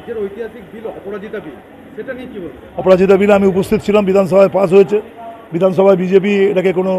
রাজ্যের ঐতিহাসিক বিল, অপরাজিতা বিল, সেটা নিয়ে কি অপরাজিতা বিল আমি উপস্থিত ছিলাম, বিধানসভায় পাস হয়েছে। বিধানসভায় বিজেপি এটাকে কোনো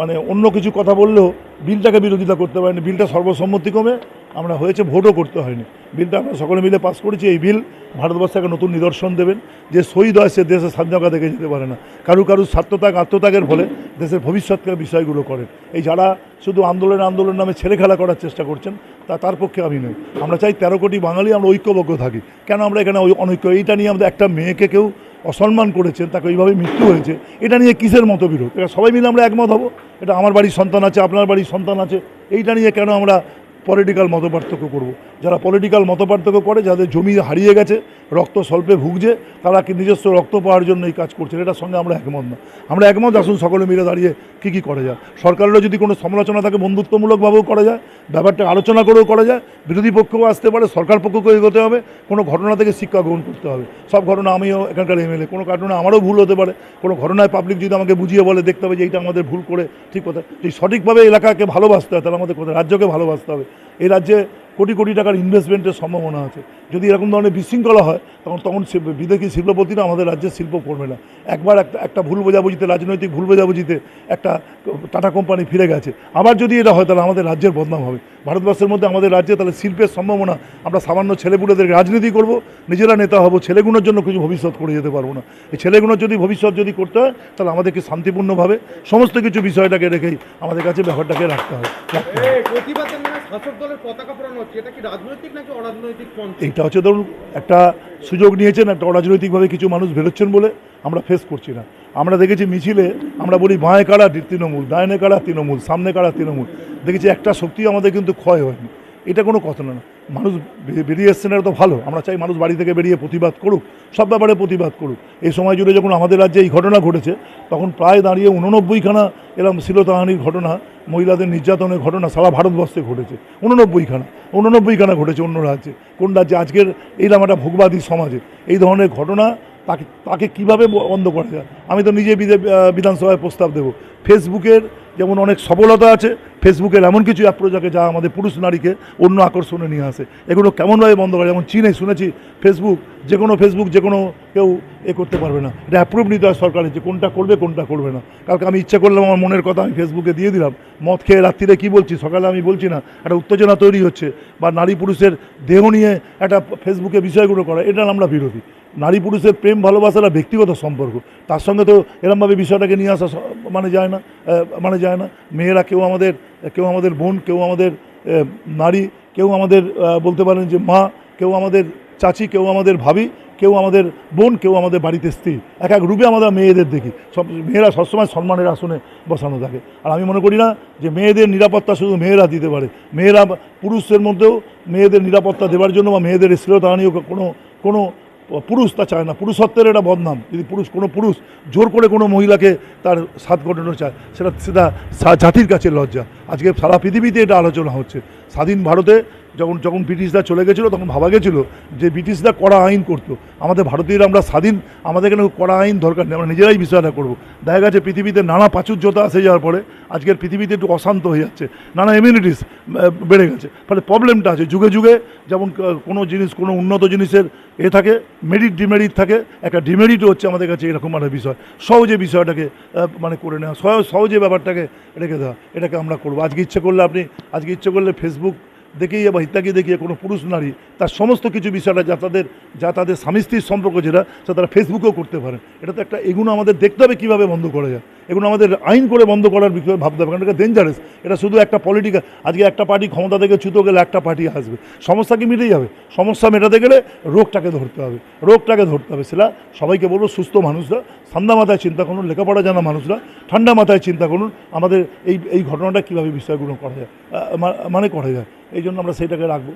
মানে অন্য কিছু কথা বললেও বিলটাকে বিরোধিতা করতে পারেনি। বিলটা সর্বসম্মতিক্রমে আমরা হয়েছে, ভোটও করতে হয়নি। বিলটা আমরা সকলে মিলে পাস করেছি। এই বিল ভারতবর্ষে একটা নতুন নিদর্শন দেবেন। যে শহীদ হয় সে দেশের স্বাধীনতা দেখে যেতে পারে না। কারু কারু স্বার্থত্যাগ, আত্মত্যাগের ফলে দেশের ভবিষ্যৎকের বিষয়গুলো করেন। এই যারা শুধু আন্দোলন আন্দোলন নামে ছেলে খেলা করার চেষ্টা করছেন তা তার পক্ষে আমি নই। আমরা চাই তেরো কোটি বাঙালি আমরা ঐক্যবদ্ধ থাকি। কেন আমরা এখানে ওই অনৈক্য? এইটা নিয়ে আমাদের একটা মেয়েকে কেউ অসম্মান করেছেন, তাকে ওইভাবে মৃত্যু হয়েছে, এটা নিয়ে কিসের মতো বিরোধ এটা সবাই মিলে আমরা একমত হব? এটা আমার বাড়ির সন্তান আছে, আপনার বাড়ির সন্তান আছে, এইটা নিয়ে কেন আমরা পলিটিক্যাল মতপার্থক্য করব। যারা পলিটিক্যাল মতপার্থক্য করে, যাদের জমি হারিয়ে গেছে, রক্ত স্বল্পে ভুগছে, তারা কি নিজস্ব রক্ত পাওয়ার জন্য এই কাজ করছেন? এটার সঙ্গে আমরা একমত না। আমরা একমত, আসুন সকলে মিলে দাঁড়িয়ে কী কী করা যায়। সরকারেরও যদি কোনো সমালোচনা থাকে, বন্ধুত্বমূলকভাবেও করা যায়, ব্যাপারটা আলোচনা করেও করা যায়, বিরোধী পক্ষও আসতে পারে, সরকার পক্ষকেও এগোতে হবে, কোনো ঘটনা থেকে শিক্ষা গ্রহণ করতে হবে। সব ঘটনা আমিও এখানকার এমএলএ, কোনো ঘটনা আমারও ভুল হতে পারে, কোনো ঘটনায় পাবলিক যদি আমাকে বুঝিয়ে বলে, দেখতে হবে যে এইটা আমাদের ভুল করে ঠিক কথা। যদি সঠিকভাবে এলাকাকে ভালোবাসতে হয়, তাহলে আমাদের কোথায়? রাজ্যকে ভালোবাসতে হবে। এই রাজ্যে কোটি কোটি টাকার ইনভেস্টমেন্টের সম্ভাবনা আছে। যদি এরকম ধরনের বিশৃঙ্খলা হয় তখন তখন বিদেশি শিল্পপতিরা আমাদের রাজ্যের শিল্প করবে না। একবার একটা একটা ভুল বোঝাবুঝিতে রাজনৈতিক ভুল বোঝাবুঝিতে একটা টাটা কোম্পানি ফিরে গেছে। আবার যদি এটা হয় তাহলে আমাদের রাজ্যের বদনাম হবে। ভারতবর্ষের মধ্যে আমাদের রাজ্যে তাহলে শিল্পের সম্ভাবনা আমরা সামান্য ছেলেপুলেদের রাজনীতি করব নিজেরা নেতা হব ছেলেগুলোর জন্য কিছু ভবিষ্যৎ করে যেতে পারব না। এই ছেলেগুলোর যদি ভবিষ্যৎ যদি করতে হয় তাহলে আমাদেরকে শান্তিপূর্ণভাবে সমস্ত কিছু বিষয়টাকে রেখেই আমাদের কাছে ব্যাপারটাকে রাখতে হয় হবে। এটা এইটা হচ্ছে ধরুন, একটা সুযোগ নিয়েছেন, একটা অরাজনৈতিকভাবে কিছু মানুষ বেরোচ্ছেন বলে আমরা ফেস করছি না। আমরা দেখেছি মিছিলে, আমরা বলি বাঁয়ে কাড়া তৃণমূল ডায়নে কাড়া তৃণমূল, সামনে কাড়া তৃণমূল। দেখেছি একটা শক্তিও আমাদের কিন্তু ক্ষয় হয়নি। এটা কোনো কথা না মানুষ বেরিয়ে এসছেন এটা তো ভালো। আমরা চাই মানুষ বাড়ি থেকে বেরিয়ে প্রতিবাদ করুক, সব ব্যাপারে প্রতিবাদ করুক। এই সময় জুড়ে যখন আমাদের রাজ্যে এই ঘটনা ঘটেছে, তখন প্রায় দাঁড়িয়ে উননব্বইখানা এরকম শিলতাহানির ঘটনা, মহিলাদের নির্যাতনের ঘটনা সারা ভারতবর্ষে ঘটেছে। উননব্বইখানা উননব্বইখানা ঘটেছে অন্য রাজ্যে। কোন রাজ্যে? আজকের এইরকম একটা ভোগবাদী সমাজে। এই ধরনের ঘটনা তাকে তাকে কীভাবে বন্ধ করা যায়? আমি তো নিজে বিধানসভায় প্রস্তাব দেব। ফেসবুকের যেমন অনেক সফলতা আছে ফেসবুকের এমন কিছু আছে যা আমাদের পুরুষ নারীকে অন্য আকর্ষণে নিয়ে আসে। এগুলো কেমনভাবে বন্ধ করে যেমন চীনে শুনেছি ফেসবুক যে কোনো ফেসবুক যে কোনো কেউ এ করতে পারবে না। এটা অ্যাপ্রুভ নিতে হয় সরকারের যে কোনটা করবে কোনটা করবে না। কালকে আমি ইচ্ছা করলাম, আমার মনের কথা আমি ফেসবুকে দিয়ে দিলাম। মদ খেয়ে রাত্রিরে কী বলছি? সকালে আমি বলছি না। একটা উত্তেজনা তৈরি হচ্ছে। বা নারী পুরুষের দেহ নিয়ে একটা ফেসবুকে বিষয়গুলো করা, এটা আমরা বিরোধী। নারী পুরুষের প্রেম ভালোবাসাটা ব্যক্তিগত সম্পর্ক। তার সঙ্গে তো এরমভাবে বিষয়টাকে নিয়ে আসা মানে যায় না মানে যায় না। মেয়েরা কেউ আমাদের কেউ আমাদের বোন, কেউ আমাদের নারী, কেউ আমাদের বলতে পারেন যে মা, কেউ আমাদের চাচি, কেউ আমাদের ভাবি, কেউ আমাদের বোন, কেউ আমাদের বাড়িতে স্ত্রী। এক এক রূপে আমরা মেয়েদের দেখি। সব, মেয়েরা সবসময় সম্মানের আসনে বসানো থাকে। আর আমি মনে করি না যে মেয়েদের নিরাপত্তা শুধু মেয়েরা দিতে পারে। মেয়েরা পুরুষের মধ্যেও মেয়েদের নিরাপত্তা দেওয়ার জন্য বা মেয়েদের শ্লীলতাহানিও কোনো কোনো পুরুষ তা চায় না। পুরুষত্বের এটা বদনাম। যদি পুরুষ, কোনো পুরুষ জোর করে কোনো মহিলাকে তার সাত ঘটানো চায়, সেটা সেটা জাতির কাছে লজ্জা। আজকে সারা পৃথিবীতে এটা আলোচনা হচ্ছে। স্বাধীন ভারতে যখন যখন ব্রিটিশরা চলে গেছিল, তখন ভাবা গেছিল যে ব্রিটিশরা কড়া আইন করতো। আমাদের ভারতীয়রা আমরা স্বাধীন, আমাদের এখানে কড়া আইন দরকার নেই, আমরা নিজেরাই বিষয়টা করব। দেখা গেছে পৃথিবীতে নানা প্রাচুর্যতা আসে যাওয়ার পরে, আজকের পৃথিবীতে একটু অশান্ত হয়ে যাচ্ছে, নানা ইমিউনিটিস বেড়ে গেছে। ফলে প্রবলেমটা আছে, যুগে যুগে যেমন কোনো জিনিস, কোনো উন্নত জিনিসের এ থাকে মেরিট ডিমেরিট থাকে, একটা ডিমেরিটও হচ্ছে আমাদের কাছে এরকম একটা বিষয়। সহজে বিষয়টাকে মানে করে নেওয়া, সহ- সহজে ব্যাপারটাকে রেখে দেওয়া, এটাকে আমরা করব। আজকে ইচ্ছে করলে আপনি, আজকে ইচ্ছে করলে ফেসবুক দেখেই বা ইত্যাদি দেখিয়ে কোনো পুরুষ, নারী, তার সমস্ত কিছু বিষয়টা যা তাদের যা তাদের স্বামী স্ত্রীর সম্পর্ক যেটা সেটা তারা ফেসবুকেও করতে পারে। এটা তো একটা এগুলো আমাদের দেখতে হবে কীভাবে বন্ধ করা যায়। এগুলো আমাদের আইন করে বন্ধ করার বিষয়ে ভাবতে হবে, কারণ এটা ডেঞ্জারাস এটা শুধু একটা পলিটিক্যাল আজকে একটা পার্টি ক্ষমতা থেকে ছুতো গেলে একটা পার্টি আসবে। সমস্যা কি মিটেই যাবে? সমস্যা মেটাতে গেলে রোগটাকে ধরতে হবে। রোগটাকে ধরতে হবে। সেটা সবাইকে বলব, সুস্থ মানুষরা, ঠান্ডা মাথায় চিন্তা করুন, লেখাপড়া জানা মানুষরা, ঠান্ডা মাথায় চিন্তা করুন, আমাদের এই এই ঘটনাটা কীভাবে বিষয়গুলো করা যায় মানে করা যায়। এই জন্য আমরা সেইটাকে রাখব।